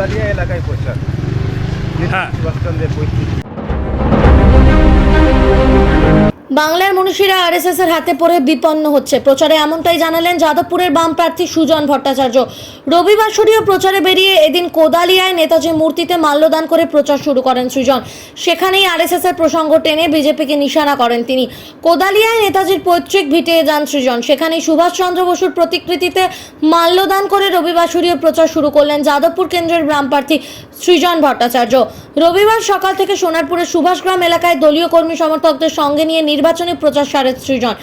কোদালিয়া এলাকায় প্রচার হ্যাঁ। সুভাষচন্দ্রের পৈতৃক বাংলার মনীষীরা আরএসএস এর হাতে পড়ে বিপন্ন হচ্ছে। প্রচারে এমনটাই জানালেন যাদবপুরের বাম প্রার্থী সুজন ভট্টাচার্য। রবিবার সরিয়ে প্রচারে বেরিয়ে এদিন কোদালিয়ায় নেতাজি মূর্তিতে মাল্যদান করে প্রচার শুরু করেন সুজন। সেখানেই আরএসএস এর প্রসঙ্গ টেনে বিজেপিকে নিশানা করেন তিনি। কোদালিয়ায় নেতাজির পৈতৃক ভিটে যান সৃজন। সেখানেই সুভাষচন্দ্র বসুর প্রতিকৃতিতে মাল্যদান করে রবিবার সরিয়ে প্রচার শুরু করলেন যাদবপুর কেন্দ্রের বাম প্রার্থী সৃজন ভট্টাচার্য। রবিবার সকাল থেকে সোনারপুরের সুভাষগ্রাম এলাকায় দলীয় কর্মী সমর্থকদের সঙ্গে নিয়ে নির্বাচনী প্রচার সারেন সৃজন।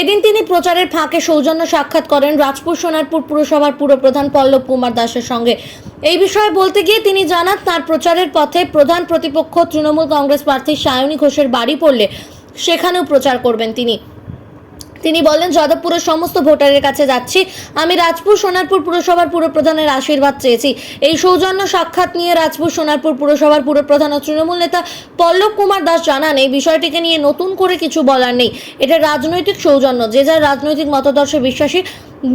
এদিন তিনি প্রচারের ফাঁকে সৌজন্য সাক্ষাৎ করেন রাজপুর সোনারপুর পুরসভার পুরপ্রধান পল্লব কুমার দাসের সঙ্গে। এই বিষয়ে বলতে গিয়ে তিনি জানান, তার প্রচারের পথে প্রধান প্রতিপক্ষ তৃণমূল কংগ্রেস প্রার্থী সায়নী ঘোষের বাড়ি পড়লে সেখানেও প্রচার করবেন তিনি। তিনি বলেন, যাদবপুরের সমস্ত ভোটারের কাছে যাচ্ছি। আমি রাজপুর সোনারপুর পুরসভার পুরপ্রধানের আশীর্বাদ চেয়েছি। এই সৌজন্য সাক্ষাৎ নিয়ে রাজপুর সোনারপুর পুরসভার পুরপ্রধান ও তৃণমূল নেতা পল্লব কুমার দাস জানান, এই বিষয়টিকে নিয়ে নতুন করে কিছু বলার নেই। এটা রাজনৈতিক সৌজন্য। যে যার রাজনৈতিক মতাদর্শে বিশ্বাসী,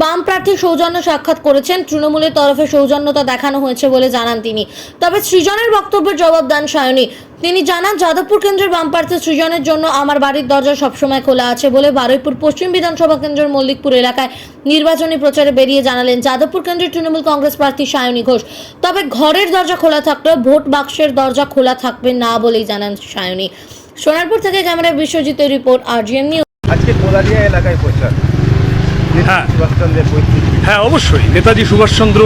বাম প্রার্থী সৌজন্য সাক্ষাৎ করেছেন। তৃণমূলের তরফে সৌজন্যতা দেখানো হয়েছে বলে জানান তিনি। তবে সৃজনের বক্তব্যের জবাব দেন সায়নী। তিনি জানান যাদবপুর কেন্দ্রের বাম প্রার্থী সৃজনের জন্য আমার বাড়ির দরজা সবসময় খোলা আছে বলে বারুইপুর পশ্চিম বিধানসভা কেন্দ্রের মল্লিকপুর এলাকায় নির্বাচনী প্রচারে বেরিয়ে জানালেন যাদবপুর কেন্দ্রের তৃণমূল কংগ্রেস প্রার্থী সায়নী ঘোষ। তবে ঘরের দরজা খোলা থাকলেও ভোট বাক্সের দরজা খোলা থাকবে না বলেই জানান সায়নী। সোনারপুর থেকে ক্যামেরা বিশ্বজিতের রিপোর্ট আরজিএম নিউজ। আজকে এলাকায় প্রচার। হ্যাঁ। হ্যাঁ অবশ্যই। নেতাজি সুভাষচন্দ্র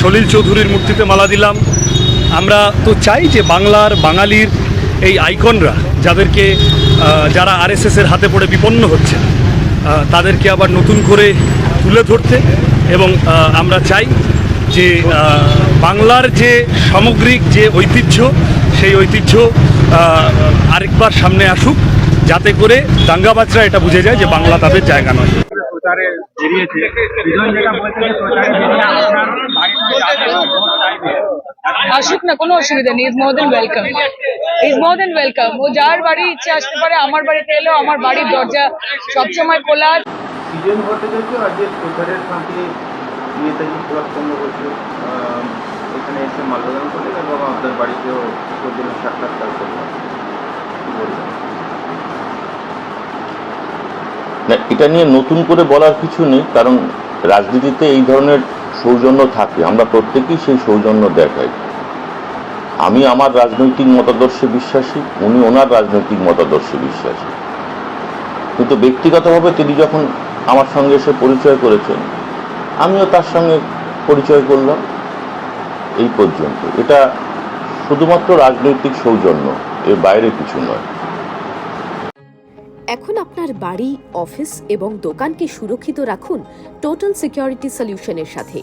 সলিল চৌধুরীর মূর্তিতে মালা দিলাম। আমরা তো চাই যে বাংলার বাঙালির এই আইকনরা যাদেরকে যারা আরএসএসের হাতে পড়ে বিপন্ন হচ্ছে তাদেরকে আবার নতুন করে তুলে ধরতে এবং আমরা চাই যে বাংলার যে সামগ্রিক যে ঐতিহ্য, সেই ঐতিহ্য আরেকবার সামনে আসুক, যাতে করে দাঙ্গাবাজরা এটা বুঝে যায় যে বাংলা তাদের জায়গা নয়। বেরিয়েছে। আসুক না কোনো অসুবিধা নেই। Is more than welcome is more than welcome ও যার বাড়ি ইচ্ছে আসতে পারে আমার বাড়িতে এলেও আমার বাড়ির দরজা সবসময় খোলা। ভট্টাচার্য প্রচারের ফাঁকে নেতাজি সুভাষচন্দ্র বসু এখানে এসে মাল্যদান করলেন এবং আপনার বাড়িতেও সৌজন্য সাক্ষাৎকার করলেন না এটা নিয়ে নতুন করে বলার কিছু নেই কারণ রাজনীতিতে এই ধরনের সৌজন্য থাকে। আমরা প্রত্যেকেই সেই সৌজন্য দেখাই। আমি আমার রাজনৈতিক মতাদর্শে বিশ্বাসী, উনি ওনার রাজনৈতিক মতাদর্শে বিশ্বাসী। কিন্তু ব্যক্তিগতভাবে তিনি যখন আমার সঙ্গে এসে পরিচয় করেছেন, আমিও তার সঙ্গে পরিচয় করলাম। এই পর্যন্ত। এটা শুধুমাত্র রাজনৈতিক সৌজন্য, এর বাইরে কিছু নয়। এখন আপনার বাড়ি, অফিস এবং দোকানকে সুরক্ষিত রাখুন টোটাল সিকিউরিটি সলিউশনের সাথে।